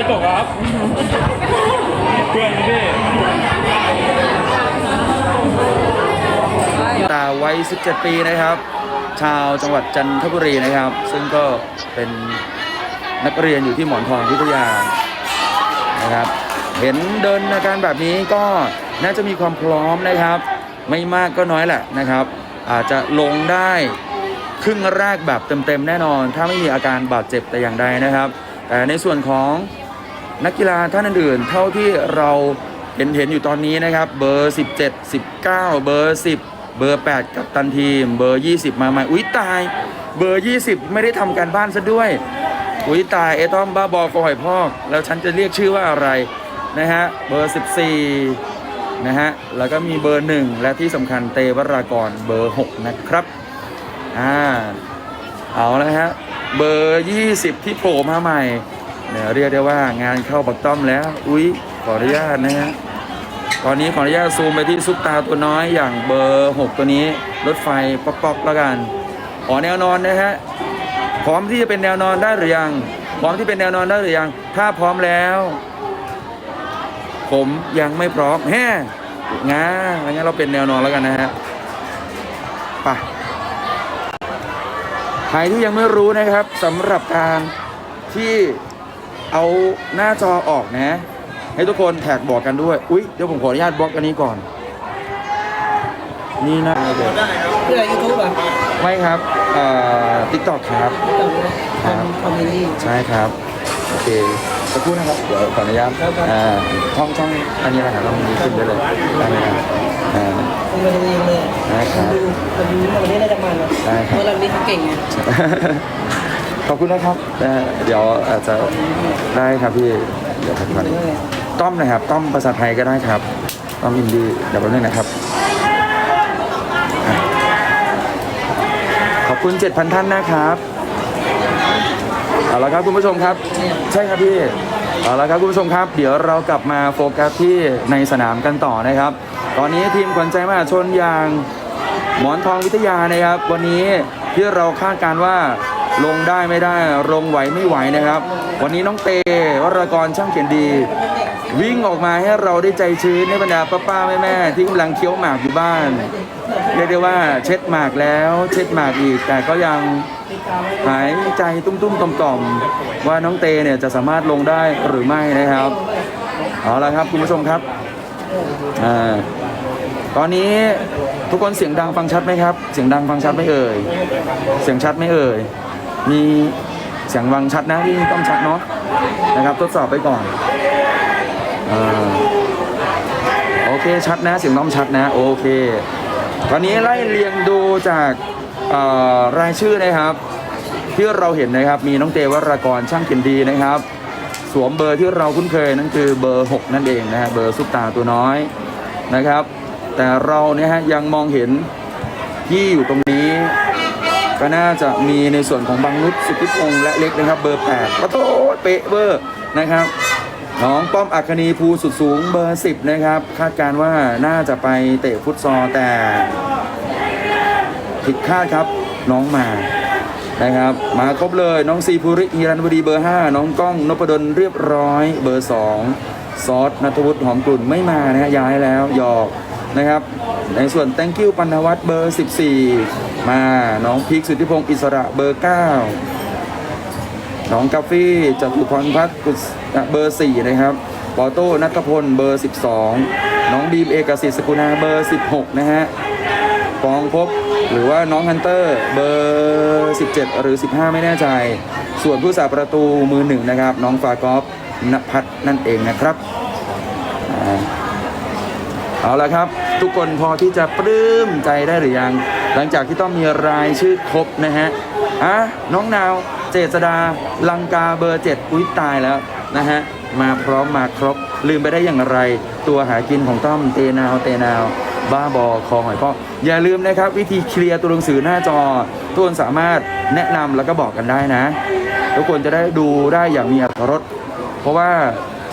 รตกอะครับเพื่อนพี่ตาวัย 17 ปีนะครับ ชาวจังหวัดจันทบุรีนะครับ ซึ่งก็เป็นนักเรียนอยู่ที่หมอนทองวิทยานะครับ เห็นเดินอาการแบบนี้ก็น่าจะมีความพร้อมนะครับ ไม่มากก็น้อยแหละนะครับ อาจจะลงได้ครึ่งแรกแบบเต็มๆแน่นอน ถ้าไม่มีอาการบาดเจ็บแต่อย่างใดนะครับ แต่ในส่วนของ นักกีฬาท่านอื่นๆ เท่าที่เราเห็นเห็นอยู่ตอนนี้นะครับ เบอร์ 17 19 เบอร์ 10 เบอร์ 8 กับตันทีม เบอร์ 20 มาใหม่อุ๊ยตาย เบอร์ 20 ไม่ได้ทำการบ้านซะด้วยอุ๊ยตายเอทอมบ้าบอคอยพอกแล้วฉันจะเรียกชื่อว่าอะไรนะฮะเบอร์ 14 นะฮะแล้วก็มีเบอร์ 1 และที่สำคัญเตวรากรเบอร์ 6 นะครับอ่าเอาละฮะเบอร์ 20 ที่โผล่มาใหม่ เนี่ยเรียกได้ว่างานเข้าปักต้อมแล้ว อุ๊ยขออนุญาตนะฮะตอนนี้ขออนุญาตซูมไปที่ซุปตาตัวน้อยอย่างเบอร์ 6 ตัวนี้ รถไฟป๊อกๆแล้วกันขอแนวนอนนะฮะพร้อมที่จะเป็นแนวนอนได้หรือยัง พร้อมที่เป็นแนวนอนได้หรือยัง ถ้าพร้อมแล้ว ผมยังไม่พร้อมแฮ่งางั้นเราเป็นแนวนอนแล้วกันนะฮะไปใครที่ยังไม่รู้นะครับสำหรับการที่ เอาหน้าจอออกนะ ให้ทุกคนแท็กบอกกันด้วย อุ๊ยเดี๋ยวผมขออนุญาตบล็อกอันนี้ก่อน นี่นะเพื่อยูทูบอะไม่ครับเอ่อติ๊กต็อกครับทำคอมเมดี้ใช่ครับ โอเคสักครู่นะครับ เดี๋ยวขออนุญาตอ่าช่องช่องอันนี้นะครับต้องมีขึ้นได้เลยได้ไหมครับอ่าคุณมาดูเองเลยได้ครับดูคนดูวันนี้น่าจะมันนะได้ครับเพราะเรานี่เขาเก่งไง ขอบคุณนะครับเอ่อเดี๋ยวอาจจะได้ครับพี่ เดี๋ยวผมก่อนต้อมนะครับ ต้อมภาษาไทยก็ได้ครับ ต้อมอินดี้เดี๋ยวแป๊บนึงนะครับ ขอบคุณ 7,000 ท่านนะครับเอาละครับคุณผู้ชมครับ ใช่ครับพี่เอาละครับคุณผู้ชมครับ เดี๋ยวเรากลับมาโฟกัสที่ในสนามกันต่อนะครับ ตอนนี้ทีมขวัญใจมหาชนอย่างหมอนทองวิทยานะครับ วันนี้ที่เราคาดการณ์ว่า ลงได้ไม่ได้ลงไหวไม่ไหวนะครับ วันนี้น้องเตวรกรช่างเขียนดี วิ่งออกมาให้เราได้ใจชื้นในบรรดาป้าๆแม่ๆที่กำลังเคี้ยวหมากอยู่บ้านเรียกได้ว่าเช็ดหมากแล้ว เช็ดหมากอีก แต่ก็ยังหายใจตุ้มๆต่อมๆว่าน้องเตเนี่ยจะสามารถลงได้หรือไม่นะครับเอาละครับคุณผู้ชมครับอ่าตอนนี้ทุกคนเสียงดังฟังชัดไหมครับ เสียงดังฟังชัดไหมเอ่ย เสียงชัดไหมเอ่ย มีเสียงฟังชัดนะที่ต้องชัดเนาะนะครับทดสอบไปก่อนอโอเคชัดนะเสียงน้อมชัดนะโอเค ตอนนี้ไล่เรียงดูจากรายชื่อนะครับ ที่เราเห็นนะครับมีน้องเตวรากรช่างเขียนดีนะครับ สวมเบอร์ที่เราคุ้นเคยนั่นคือเบอร์ 6 นั่นเองนะฮะเบอร์ซุปตาตัวน้อยนะครับ แต่เราเนี่ยฮะยังมองเห็นที่อยู่ตรงนี้ ก็น่าจะมีในส่วนของบางนุชสุทธิพงษ์และเล็กนะครับ เบอร์8ประโตเป๊ะเบอร์นะครับน้องป้อมอัคคีภูสุดสูงเบอร์ 10 นะครับ คาดการว่าน่าจะไปเตะฟุตซอลแต่ผิดคาดครับน้องมานะครับ มาครบเลยน้องซีภูริฮีรันวดีเบอร์ 5 น้องก้องนพดลเรียบร้อยเบอร์ 2 ซอสนัทวุฒิหอมกลุ่นไม่มานะฮะย้ายแล้วหยอกนะครับ ในส่วน thank you ปันวัฒน์เบอร์ 14 มาน้องพีคสุทธิพงศ์อิสระเบอร์ 9 น้องกาฟี่จตุพรพัฒน์กุศเบอร์ 4 นะครับปอโต้นัทพลเบอร์ 12 น้องบีมเอกสิทธิ์สกุณาเบอร์ 16 นะฮะปองพบหรือว่าน้องฮันเตอร์เบอร์ 17 หรือ 15 ไม่แน่ใจ ส่วนผู้สาประตูมือหนึ่งนะครับ น้องฟากอฟนภัทรนั่นเองนะครับเอาละครับ ทุกคนพอที่จะปลื้มใจได้หรือยัง หลังจากที่ต้องมีรายชื่อครบนะฮะอะน้องนาวเจษดาลังกาเบอร์7อุ้ยตายแล้วนะฮะมาพร้อมมาครบ ลืมไปได้อย่างไร ตัวหากินของต้อมเตนาวเตนาว บ้าบอคอหอยพอกอย่าลืมนะครับ วิธีเคลียร์ตัวหนังสือหน้าจอ ทุกคนสามารถแนะนำแล้วก็บอกกันได้นะ ทุกคนจะได้ดูได้อย่างมีอรรถรสเพราะว่า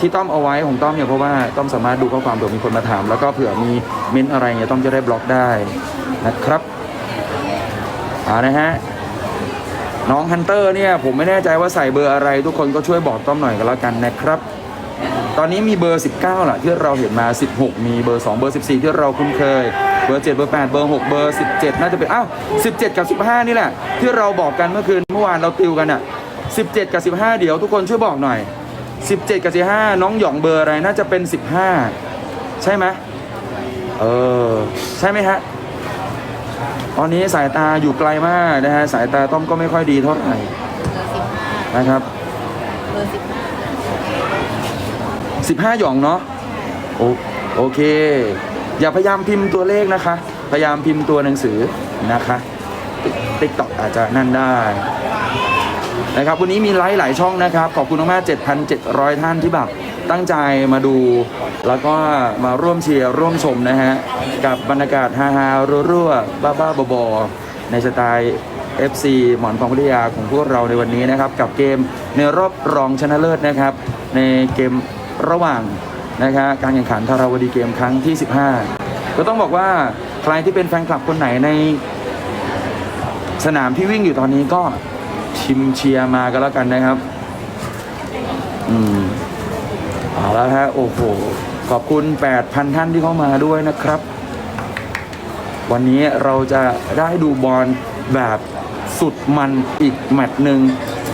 ที่ต้อมเอาไว้ของต้อมเนี่ยเพราะว่าต้อมสามารถดูข้อความเผื่อมีคนมาถาม แล้วก็เผื่อมีเม้นอะไรเนี่ยต้อมจะได้บล็อกได้นะครับ อานะฮะน้องฮันเตอร์เนี่ยผมไม่แน่ใจว่าใส่เบอร์อะไร ทุกคนก็ช่วยบอกต้อมหน่อยกันแล้วกันนะครับ ตอนนี้มีเบอร์ 19ล่ะที่เราเห็นมา 16 มีเบอร์ 2 เบอร์ 14 ที่เราคุ้นเคย เบอร์ 7 เบอร์ 8 เบอร์ 6 เบอร์ 17 น่าจะเป็นอ้าว17 กับ 15 นี่แหละ ที่เราบอกกันเมื่อคืนเมื่อวานเราติวกันอะ 17 กับ 15 เดี๋ยวทุกคนช่วยบอกหน่อย 17 กับ 15 น้องหยองเบอร์อะไรน่าจะเป็น 15 ใช่ไหมเออใช่ไหมฮะ ตอนนี้สายตาอยู่ไกลมากนะฮะสายตาต้อมก็ไม่ค่อยดีเท่าไหร่นะครับเบอร์สิบห้า15หยองเนาะโอโอเค อย่าพยายามพิมพ์ตัวเลขนะคะ พยายามพิมพ์ตัวหนังสือนะคะติ๊กต็อกอาจจะนั่นได้นะครับวันนี้มีไลฟ์หลายช่องนะครับ ขอบคุณมากๆ7,700 ท่านที่แบบ ตั้งใจมาดู แล้วก็มาร่วมเชียร์ร่วมชมนะฮะ กับบรรยากาศฮาๆรั่วๆบ้าๆบอๆในสไตล์ FC หมอนทองวิทยาของพวกเราในวันนี้นะครับ กับเกมในรอบรองชนะเลิศนะครับ ในเกมระหว่างนะครับการแข่งขันธาราวดีเกมครั้งที่ 15 ก็ต้องบอกว่าใครที่เป็นแฟนคลับคนไหนในสนามที่วิ่งอยู่ตอนนี้ก็ชิมเชียร์มากันแล้วกันนะครับ อืม เอาแล้วฮะโอ้โหขอบคุณ 8,000 ท่านที่เข้ามาด้วยนะครับ วันนี้เราจะได้ดูบอลแบบสุดมันอีกแมตช์หนึ่ง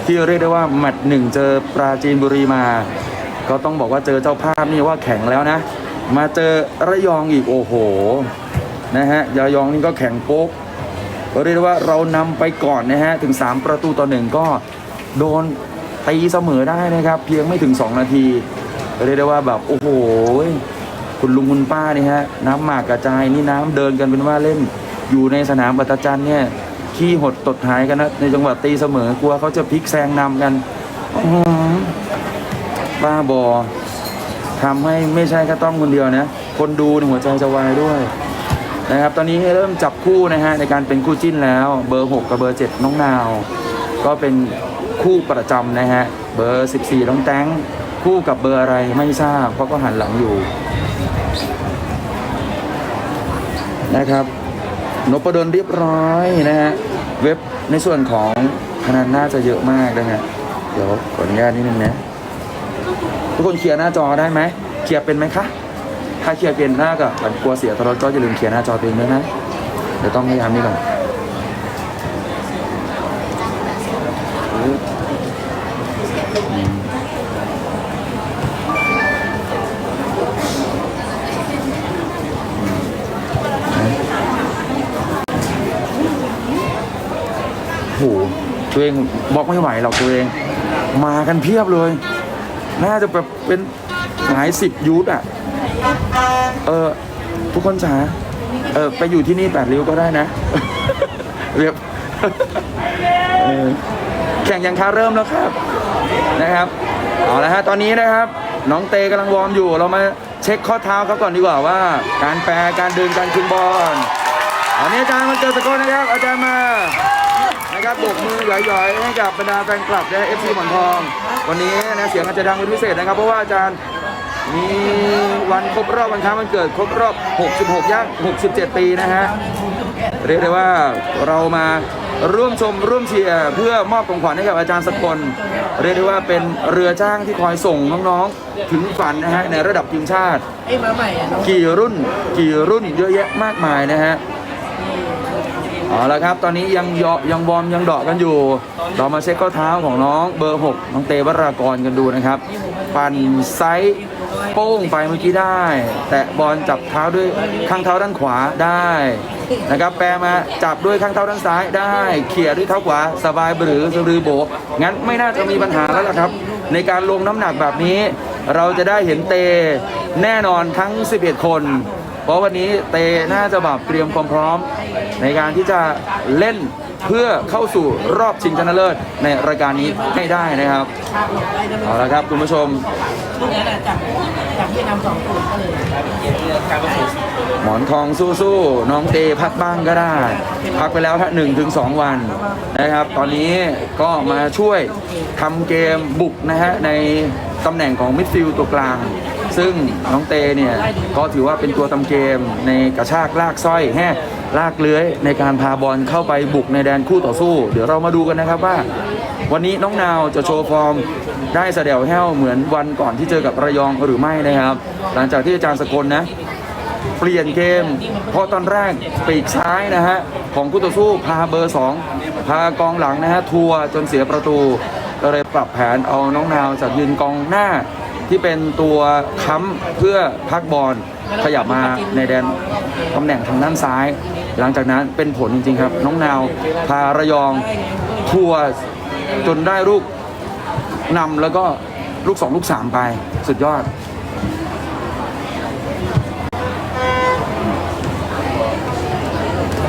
ที่เรียกได้ว่าแมตช์หนึ่งเจอปราจีนบุรีมา ก็ต้องบอกว่าเจอเจ้าภาพนี่ว่าแข็งแล้วนะ มาเจอระยองอีกโอ้โหนะฮะระยองนี่ก็แข็งโป๊กเรียกว่าเรานำไปก่อนนะฮะถึง 3 ประตูต่อหนึ่งก็โดนตีเสมอได้นะครับ เพียงไม่ถึง 2 นาที เรียกได้ว่าแบบโอ้โหคุณลุงคุณป้านี่ฮะน้ำหมากกระจายนี่น้ำเดินกันเป็นว่าเล่น อยู่ในสนามปัตจันเนี่ยขี้หดตดหายกันนะในจังหวัดตีเสมอกลัวเขาจะพลิกแซงนำกันอื้อหือบ้าบอทำให้ไม่ใช่แค่ต้องคนเดียวนะ คนดูในหัวใจจะวายด้วยนะครับ ตอนนี้เริ่มจับคู่นะฮะในการเป็นคู่จิ้นแล้ว เบอร์ 6 กับเบอร์ 7 น้องนาว ก็เป็นคู่ประจำนะฮะ เบอร์ 14 น้องแตง คู่กับเบอร์อะไรไม่ทราบ เพราะก็หันหลังอยู่นะครับนพดลเรียบร้อยนะฮะเว็บในส่วนของพนันน่าจะเยอะมากนะฮะเดี๋ยวขออนุญาตนิดนึงนะทุกคนเคลียร์หน้าจอได้ไหมเคลียร์เป็นไหมคะถ้าเคลียร์เป็นหน้าก็กลัวเสียตลอดก็อย่าลืมเคลียร์หน้าจอตัวเองด้วยนะเดี๋ยวต้องพยายามนี่ก่อน เองบอกไม่ไหวหรอกตัวเอง มากันเพียบเลย น่าจะแบบเป็นหลายสิบยูทอะ เออทุกคนจ๋าเออไปอยู่ที่นี่แปดริ้วก็ได้นะเรียบแข่งยังค้าเริ่มแล้วครับนะครับเอาละฮะตอนนี้นะครับ น้องเตกำลังวอร์มอยู่ เรามาเช็คข้อเท้าเขาก่อนดีกว่าว่า การแปรการดึงการคืนบอลอันนี้อาจารย์มาเจอสกลนะครับอาจารย์มา นะครับโบกมือหย่อยๆให้กับบรรดาแฟนคลับและเอฟซีหมอนทอง วันนี้นะเสียงอาจจะดังเป็นพิเศษนะครับ เพราะว่าอาจารย์มีวันครบรอบวันค้าวันเกิดครบรอบ 66 ย่าง 67 ปีนะฮะ เรียกได้ว่าเรามาร่วมชมร่วมเชียร์เพื่อมอบของขวัญให้กับอาจารย์สกลเรียกได้ว่าเป็นเรือจ้างที่คอยส่งน้องๆ ถึงฝันนะฮะในระดับทีมชาติไอ้มาใหม่อะกี่รุ่นกี่รุ่นเยอะแยะมากมายนะฮะ เอาละครับ ตอนนี้ยังเหยาะยังวอมยังเดาะกันอยู่ เรามาเช็คข้อเท้าของน้องเบอร์ 6 น้องเตวรากรกันดูนะครับ ปั่นไซส์โป้งไปเมื่อกี้ได้ แตะบอลจับเท้าด้วยข้างเท้าด้านขวาได้นะครับ แปรมาจับด้วยข้างเท้าด้านซ้ายได้ เขี่ยด้วยเท้าขวาสบายหรือสรือโบ งั้นไม่น่าจะมีปัญหาแล้วล่ะครับ ในการลงน้ำหนักแบบนี้ เราจะได้เห็นเตแน่นอนทั้ง 11 คน เพราะวันนี้เตน่าจะแบบเตรียมความพร้อม ในการที่จะเล่นเพื่อเข้าสู่รอบชิงชนะเลิศในรายการนี้ให้ได้นะครับเอาละครับคุณผู้ชมลูกนั้นอะจับจับที่นำสองศูนย์ก็เลยหมอนทองสู้ๆน้องเตพักบ้างก็ได้ พักไปแล้วถ้าหนึ่งถึงสองวันนะครับ ตอนนี้ก็มาช่วยทำเกมบุกนะฮะในตำแหน่งของมิดฟิลด์ตัวกลางซึ่งน้องเตเนี่ยก็ถือว่าเป็นตัวทำเกมในกระชากลากสร้อยแฮ ลากเลื้อยในการพาบอลเข้าไปบุกในแดนคู่ต่อสู้ เดี๋ยวเรามาดูกันนะครับว่า วันนี้น้องนาวจะโชว์ฟอร์ม ได้เสด็จแห้วเหมือนวันก่อนที่เจอกับระยองหรือไม่นะครับ หลังจากที่อาจารย์สกลนะเปลี่ยนเกม เพราะตอนแรกปีกซ้ายนะฮะของคู่ต่อสู้พาเบอร์ 2 พากองหลังนะฮะทัวร์จนเสียประตูก็เลยปรับแผนเอาน้องนาวจากยืนกองหน้า ที่เป็นตัวค้ำเพื่อพักบอลขยับมาในแดนตำแหน่งทางด้านซ้าย หลังจากนั้นเป็นผลจริงๆครับ น้องนาวพาระยองทัวจนได้ลูกนำแล้วก็ลูก2ลูก3ไปสุดยอด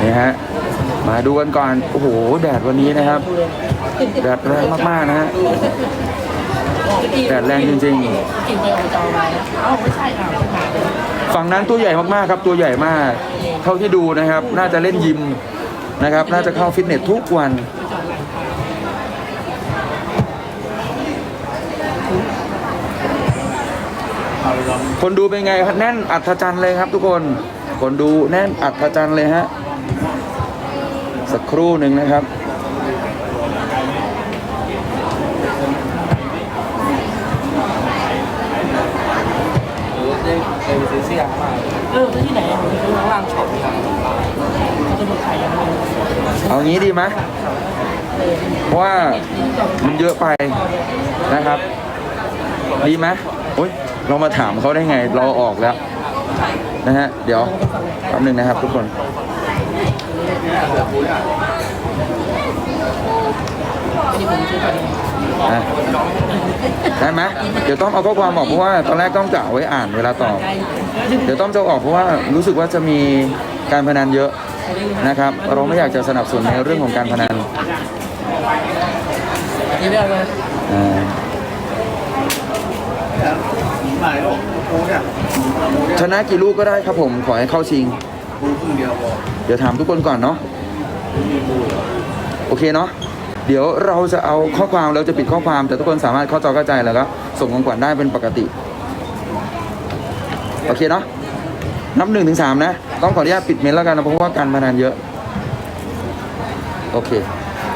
นี่ฮะมาดูกันก่อน โอ้โห แดดวันนี้นะครับ แดดแรงมาก ๆ นะฮะ แดดแรงจริงๆฝั่งนั้นตัวใหญ่มากๆครับตัวใหญ่มาก เท่าที่ดูนะครับ น่าจะเล่นยิมนะครับ น่าจะเข้าฟิตเนสทุกวันคนดูเป็นไงแน่นอัศจรรย์เลยครับทุกคน คนดูแน่นอัศจรรย์เลยฮะ สักครู่หนึ่งนะครับ เออซื้อที่ไหนอะผมซื้อข้างล่างช็อปเขาจะมีขายยังไงเอางี้ดีไหมเพราะว่ามันเยอะไปนะครับ ดีไหมโอ้ยเรามาถามเขาได้ไง เราออกแล้ว นะฮะ เดี๋ยวแป๊บหนึงนะครับทุกคนที่ผมซื้อไปนะได้ไหมเดี๋ยวต้องเอาข้อความออกเพราะว่าตอนแรกต้องกะไว้อ่านเวลาตอบ เดี๋ยวต้องจะออกเพราะว่ารู้สึกว่าจะมีการพนันเยอะนะครับ เราไม่อยากจะสนับสนุนในเรื่องของการพนันนี่เรื่องเลยอ่าหมชนะกี่ลูกก็ได้ครับผมขอให้เข้าชิงเดียวพอเดี๋ยวถามทุกคนก่อนเนาะโอเคเนาะเดี๋ยวเราจะเอาข้อความเราจะปิดข้อความแต่ทุกคนสามารถเข้าจอเข้าใจแล้วก็ส่งของขวัญได้เป็นปกติ โอเคเนาะนับหนึ่งถึงสามนะ ต้องขออนุญาตปิดเมนแล้วกันนะเพราะว่าการพนันเยอะ โอเค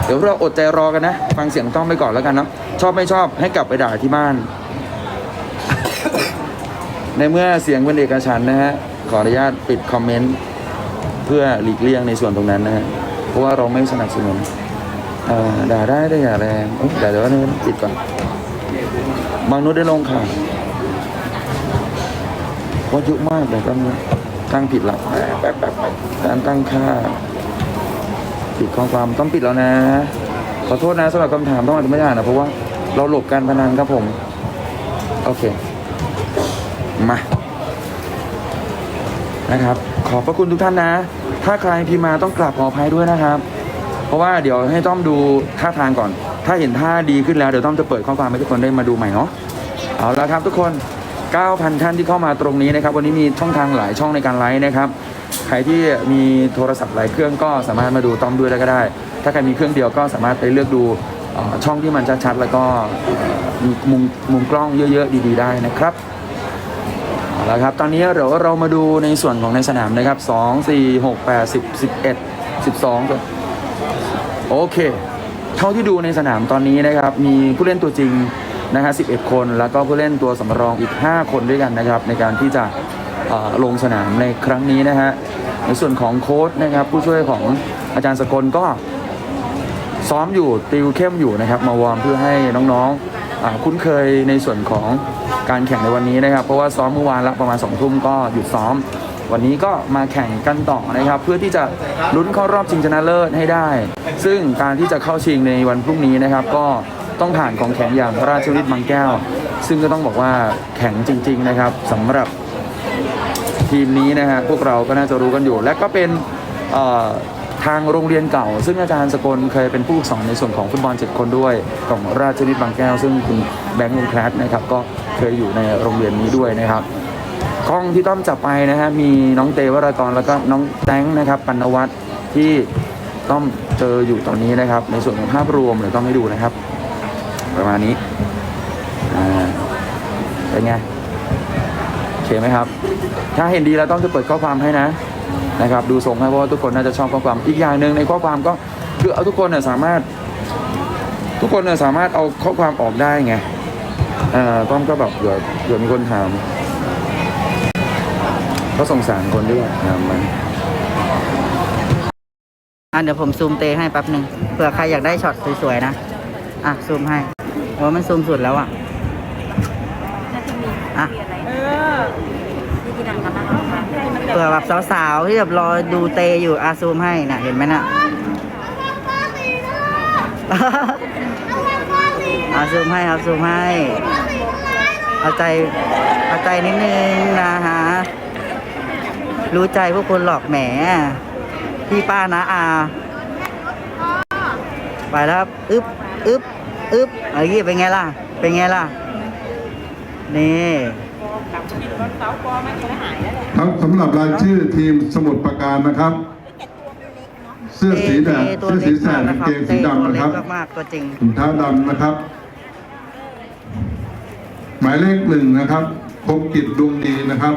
เดี๋ยวเราอดใจรอกันนะ ฟังเสียงต้องไปก่อนแล้วกันเนาะชอบไม่ชอบให้กลับไปด่าที่บ้าน ในเมื่อเสียงเป็นเอกฉันนะฮะ ขออนุญาตปิดคอมเมนต์เพื่อหลีกเลี่ยงในส่วนตรงนั้นนะฮะเพราะว่าเราไม่สนับสนุนด่าได้ได้อย่าแรงเอ้ยแต่เดี๋ยวว่านี่ปิดก่อนบางนุษย์ได้ลงข่าว ว่าเยอะมากเลยตั้งตั้งผิดละแป๊บแป๊บแป๊บการตั้งค่าปิดข้อความต้องปิดแล้วนะ ขอโทษนะสำหรับคำถามต้องอาจจะไม่ได้อ่านนะเพราะว่าเราหลบการพนันครับผม โอเค มา นะครับ ขอบพระคุณทุกท่านนะ ถ้าใครพิมมาต้องกราบขออภัยด้วยนะครับ เพราะว่าเดี๋ยวให้ต้อมดูท่าทางก่อน ถ้าเห็นท่าดีขึ้นแล้วเดี๋ยวต้อมจะเปิดข้อความให้ทุกคนได้มาดูใหม่เนาะเอาละครับทุกคน 9,000 ท่านที่เข้ามาตรงนี้นะครับ วันนี้มีช่องทางหลายช่องในการไลฟ์นะครับ ใครที่มีโทรศัพท์หลายเครื่องก็สามารถมาดูต้อมด้วยก็ได้ ถ้าใครมีเครื่องเดียวก็สามารถไปเลือกดูช่องที่มันชัดๆแล้วก็มีมุมมุมกล้องเยอะๆดีๆได้นะครับเอาละครับ ตอนนี้เดี๋ยวเรามาดูในส่วนของในสนามนะครับ 2 4 6 8 10 11 12 โอเค เท่าที่ดูในสนามตอนนี้นะครับ มีผู้เล่นตัวจริง นะฮะ11 คน แล้วก็ผู้เล่นตัวสำรองอีก 5 คนด้วยกันนะครับในการที่จะลงสนามในครั้งนี้นะฮะในส่วนของโค้ชนะครับผู้ช่วยของอาจารย์สกลก็ซ้อมอยู่ติวเข้มอยู่นะครับ มาวอร์มเพื่อให้น้องๆคุ้นเคยในส่วนของการแข่งในวันนี้นะครับ เพราะว่าซ้อมเมื่อวานละประมาณ2องทุ่มก็หยุดซ้อม วันนี้ก็มาแข่งกันต่อนะครับ เพื่อที่จะลุ้นเข้ารอบชิงชนะเลิศให้ได้ ซึ่งการที่จะเข้าชิงในวันพรุ่งนี้นะครับก็ ต้องผ่านของแข่งอย่างราชวิทย์บางแก้ว ซึ่งก็ต้องบอกว่าแข่งจริง ๆ นะครับสำหรับทีมนี้นะฮะพวกเราก็น่าจะรู้กันอยู่ และก็เป็นทางโรงเรียนเก่า ซึ่งอาจารย์สกลเคยเป็นผู้สอนในส่วนของฟุตบอลเจ็ดคนด้วย ของราชวิทย์บางแก้ว ซึ่งคุณแบงค์วงแคลสนะครับก็เคยอยู่ในโรงเรียนนี้ด้วยนะครับกล้องที่ต้อมจับไปนะฮะมีน้องเตวรากรแล้วก็น้องแตงนะครับปัณวัฒน์ที่ต้อมเจออยู่ตอนนี้นะครับ ในส่วนของภาพรวมเดี๋ยวต้องให้ดูนะครับ ประมาณนี้อ่าเป็นไงโอเคไหมครับ ถ้าเห็นดีแล้วต้องจะเปิดข้อความให้นะนะครับ ดูทรงให้เพราะว่าทุกคนน่าจะชอบข้อความอีกอย่างหนึ่งในข้อความก็คือเอาทุกคนเนี่ยสามารถ ทุกคนเนี่ยสามารถเอาข้อความออกได้ไงอ่อต้อมก็แบบเผื่อเผื่อมีคนถามก็สงสารคนด้วยถามมันอะเดี๋ยวผมซูมเตให้แป๊บหนึ่งเผื่อใครอยากได้ช็อตสวยๆนะ อะ ซูมให้ ว่ามันซูมสุดแล้วอะอะเผื่อแบบสาวๆที่แบบรอดูเตอยู่อะซูมให้น่ะเห็นไหมน่ะอะซูมให้ครับซูมให้ เอาใจเอาใจนิดนึงนะฮะรู้ใจพวกคุณหลอกแหมพี่ป้านะอา ไปแล้วครับอึ๊บ อึ๊บอึ๊บเอ้ยเป็นไงล่ะ เป็นไงล่ะ นี่ครับสำหรับรายชื่อทีมสมุทรปราการนะครับ เสื้อสีแดงตัวเสื้อเล็สีกแสมากดนะกางครับเกงสีเต้ตัวดำนะเล็ครับกมากๆตัวจริงถุงเท้าดำนะครับ หมายเลขหนึ่งนะครับพงกิจดวงดีนะครับ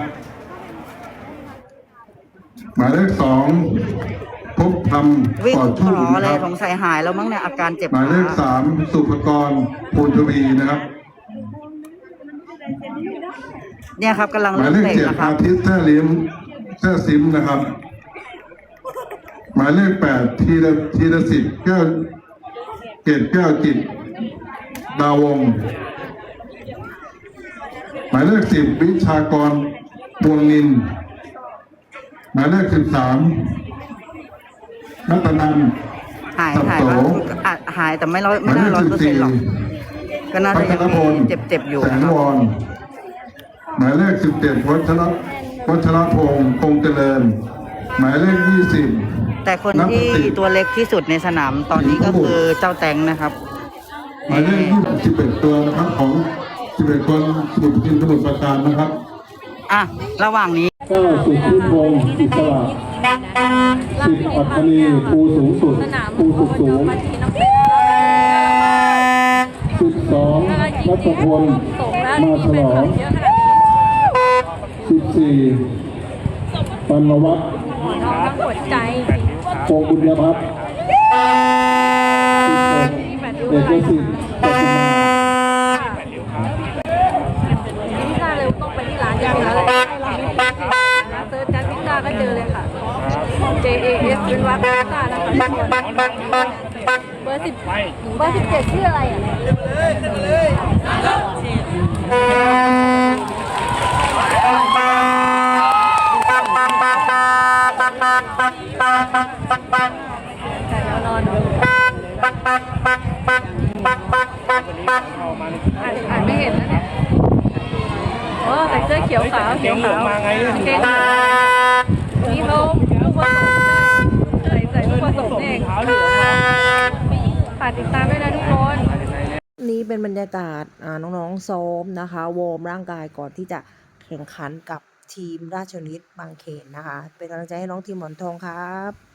หมายเลขสอง พบธรรมวิ่งปลอดขชุ่มอนะเลคยรับสงสัยหายแล้วมั้งเนี่ยอาการเจ็บหมายเลขขาสามสุภกรภูลทวีนะครับ เนี่ยครับกำลังหมายเริ่มเลขเตะเจ็ดนะครับอาทิตย์แท้ลิมแท้ซิมนะครับ หมายเลขแปดทีละทีละสิบแก้วเกตแก้วจิต ดาวงศ์หมายเลขสิบวิชากรบวงนิน หมายเลขสิบสาม นัตนันท์หายสับหายโสว่าอะหายแต่ไม่ร้อยหไม่มายเลน่าขร้อยสิเปอบร์เซ็นสี่ต์หรอก ก็น่าพัจะฒยังนพลมีเจ็บเจ็บๆอยู่แสงนะครับวรหมายเลขสิบเจ็ดวัชรวัชรพงศ์คงเจริญ หมายเลขยี่สิบแต่คนนับที่สิบตัวเล็กที่สุดในสนามตอนนี้ก็คือเจ้าแตงนะครับ หมายเลขยี่สิบเอ็ดตัวนะครับของสิบเอ็ดคนสมุทรทีมสมุทรปราการนะครับ อะ ระหว่างนี้เก้าสุดขึ้นพงศ์อิสระ สิบอัคนีภูสูงสุดภูสุดสูงสิบสองรัตพลมาฉลองสิบสี่ปันวัฒน์น้องหัวใจพงบุญยพัฒน์สิบหกเอกสิทธิ์ปฐุมาพิซซ่าเลยต้องไปที่ร้านยังนะเลยเซิร์ชจัดพิซซ่าก็เจอเลย J A S เป็นวัดพิซซ่านะคะเบอร์สิบเบอร์สิบเจ็ดชื่ออะไรอะแต่เรานอนอ่านอ่านไม่เห็นนะเนี่ยโอ้ใส่เสื้อเขียวขาวเขียวขาวมาไงเกงนี่เขาลูกผสมใช่ใส่ใส่ ลูกผสมเองฝากติดตามด้วยนะทุกคน นี่เป็นบรรยากาศน้องๆซ้อมนะคะวอร์มร่างกายก่อนที่จะแข่งขันกับทีมราชนิตบางเขนนะคะ เป็นกำลังใจให้น้องทีมหมอนทองครับ